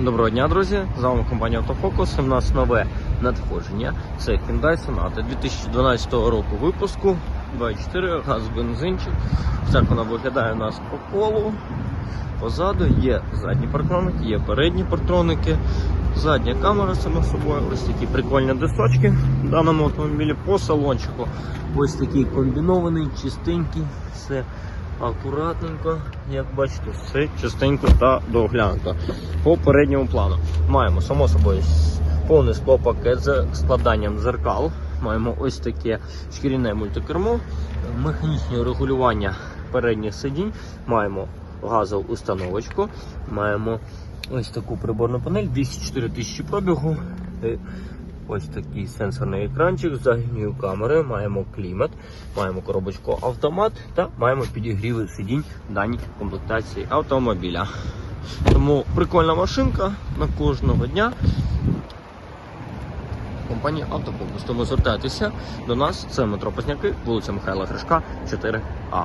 Доброго дня, друзі! З вами компанія Автофокус. У нас нове надходження. Це Hyundai Sonata 2012 року випуску. 2.4 газ бензинчик. Так вона виглядає у нас по колу. Позаду є задні парктроники, є передні парктроники, задня камера сама собою. Ось такі прикольні дисочки в даному автомобілі по салончику. Ось такий комбінований, чистенький, все акуратненько, як бачите, все чистенько та доглянуто. По передньому плану маємо само собою повний склопакет з складанням дзеркал. Маємо ось таке шкіряне мультикермо, механічне регулювання передніх сидінь, маємо газову установочку, маємо ось таку приборну панель, 204 тисячі пробігу. Ось такий сенсорний екранчик з задньою камерою, маємо клімат, маємо коробочку автомат та маємо підігріви сидінь в даній комплектації автомобіля. Тому прикольна машинка на кожного дня. Компанія Автофокус. Тому звертайтеся до нас. Це метро Позняки, вулиця Михайла Гришка, 4А.